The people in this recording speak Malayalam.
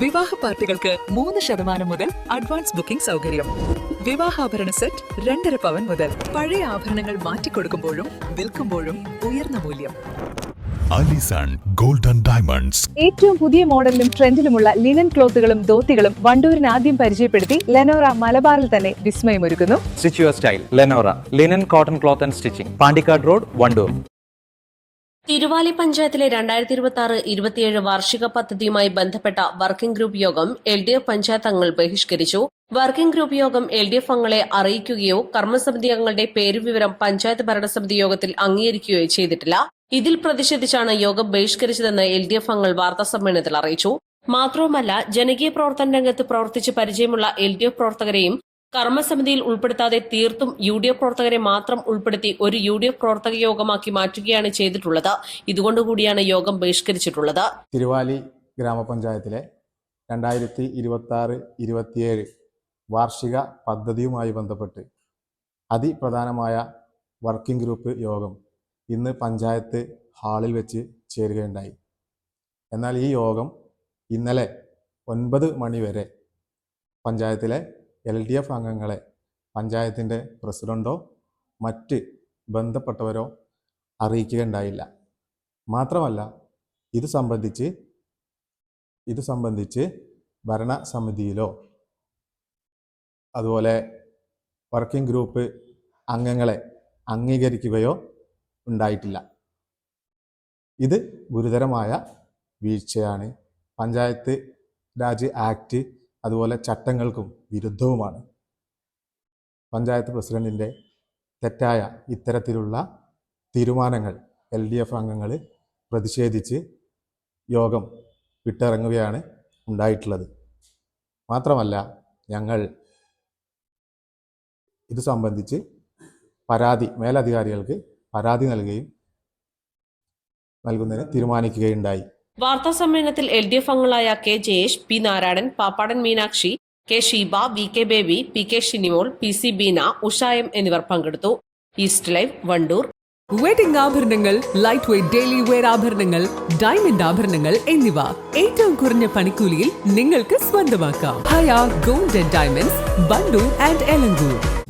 വിവാഹ പാർട്ടികൾക്ക് മൂന്ന് ശതമാനം മുതൽ അഡ്വാൻസ് ബുക്കിംഗ് സൗകര്യം. വിവാഹാഭരണ സെറ്റ് രണ്ടര പവൻ മുതൽ പഴയ ആഭരണങ്ങൾ മാറ്റിക്കൊടുക്കുമ്പോഴും വിൽക്കുമ്പോഴും ഉയർന്ന മൂല്യം. Alison golden diamonds. ഏറ്റവും പുതിയ മോഡലിലും ട്രെൻഡിലുമുള്ള ലിനൻ ക്ലോത്തുകളും ധോത്തികളും വണ്ടൂരിന് ആദ്യം പരിചയപ്പെടുത്തി ലെനോറ മലബാറിൽ തന്നെ വിസ്മയമൊരുക്കുന്നു. Stitch your style Lenora linen cotton cloth and stitching Pandikkad road Wandoor Thiruvali പഞ്ചായത്തിലെ രണ്ടായിരത്തി ഇരുപത്തി ആറ് ഇരുപത്തിയേഴ് വാർഷിക പദ്ധതിയുമായി ബന്ധപ്പെട്ട വർക്കിംഗ് ഗ്രൂപ്പ് യോഗം എൽ ഡി എഫ് പഞ്ചായത്ത് അംഗങ്ങൾ ബഹിഷ്കരിച്ചു. വർക്കിംഗ് ഗ്രൂപ്പ് യോഗം എൽ ഡി എഫ് അംഗങ്ങളെ അറിയിക്കുകയോ കർമ്മസമിതി അംഗങ്ങളുടെ പേരുവിവരം പഞ്ചായത്ത് ഭരണസമിതി യോഗത്തിൽ അംഗീകരിക്കുകയോ ചെയ്തിട്ടില്ല. ഇതിൽ പ്രതിഷേധിച്ചാണ് യോഗം ബഹിഷ്കരിച്ചതെന്ന് എൽ ഡി എഫ് അംഗങ്ങൾ വാർത്താസമ്മേളനത്തിൽ അറിയിച്ചു. മാത്രവുമല്ല ജനകീയ പ്രവർത്തന രംഗത്ത് പ്രവർത്തിച്ച് പരിചയമുള്ള എൽ ഡി എഫ് പ്രവർത്തകരെയും കർമ്മസമിതിയിൽ ഉൾപ്പെടുത്താതെ തീർത്തും യു ഡി എഫ് പ്രവർത്തകരെ മാത്രം ഉൾപ്പെടുത്തി ഒരു യു ഡി എഫ് പ്രവർത്തക യോഗമാക്കി മാറ്റുകയാണ് ചെയ്തിട്ടുള്ളത്. ഇതുകൊണ്ടുകൂടിയാണ് യോഗം ബഹിഷ്കരിച്ചിട്ടുള്ളത്. തിരുവാലി ഗ്രാമപഞ്ചായത്തിലെ രണ്ടായിരത്തി ഇരുപത്തി ആറ് ഇരുപത്തിയേഴ് വാർഷിക പദ്ധതിയുമായി ബന്ധപ്പെട്ട് അതിപ്രധാനമായ വർക്കിംഗ് ഗ്രൂപ്പ് യോഗം ഇന്ന് പഞ്ചായത്ത് ഹാളിൽ വെച്ച് ചേരുകയുണ്ടായി. എന്നാൽ ഈ യോഗം ഇന്നലെ ഒൻപത് മണിവരെ പഞ്ചായത്തിലെ എൽ ഡി എഫ് അംഗങ്ങളെ പഞ്ചായത്തിന്റെ പ്രസിഡന്റോ മറ്റ് ബന്ധപ്പെട്ടവരോ അറിയിക്കുകയുണ്ടായില്ല. മാത്രമല്ല ഇത് സംബന്ധിച്ച് ഇത് സംബന്ധിച്ച് ഭരണസമിതിയിലോ അതുപോലെ വർക്കിംഗ് ഗ്രൂപ്പ് അംഗങ്ങളെ അംഗീകരിക്കുകയോ ഉണ്ടായിട്ടില്ല. ഇത് ഗുരുതരമായ വീഴ്ചയാണ്. പഞ്ചായത്ത് രാജ് ആക്ട് അതുപോലെ ചട്ടങ്ങൾക്കും വിരുദ്ധവുമാണ്. പഞ്ചായത്ത് പ്രസിഡന്റിന്റെ തെറ്റായ ഇത്തരത്തിലുള്ള തീരുമാനങ്ങൾ എൽ ഡി എഫ് അംഗങ്ങൾ പ്രതിഷേധിച്ച് യോഗം വിട്ടിറങ്ങുകയാണ് ഉണ്ടായിട്ടുള്ളത്. മാത്രമല്ല ഞങ്ങൾ ഇത് സംബന്ധിച്ച് പരാതി മേലധികാരികൾക്ക് പരാതി നൽകുകയും നൽകുന്നതിന് തീരുമാനിക്കുകയുണ്ടായി. വാർത്താ സമ്മേളനത്തിൽ എൽ ഡി എഫ് അംഗങ്ങളായ K Jayesh P Narayanan Pappadan Meenakshi K Sheeba V K Baby P K Shinimol P C Beena ഉഷായം എന്നിവർ പങ്കെടുത്തു. East live Wandoor. വെഡിംഗ് ആഭരണങ്ങൾ ലൈറ്റ് വെയ്റ്റ് ഡെയിലി വെയർ ആഭരണങ്ങൾ ഡയമണ്ട് ആഭരണങ്ങൾ എന്നിവ. ഏറ്റവും കുറഞ്ഞ പണിക്കൂലിയിൽ നിങ്ങൾക്ക് സ്വന്തമാക്കാം. Haya gold and diamonds Wandoor and Elankur.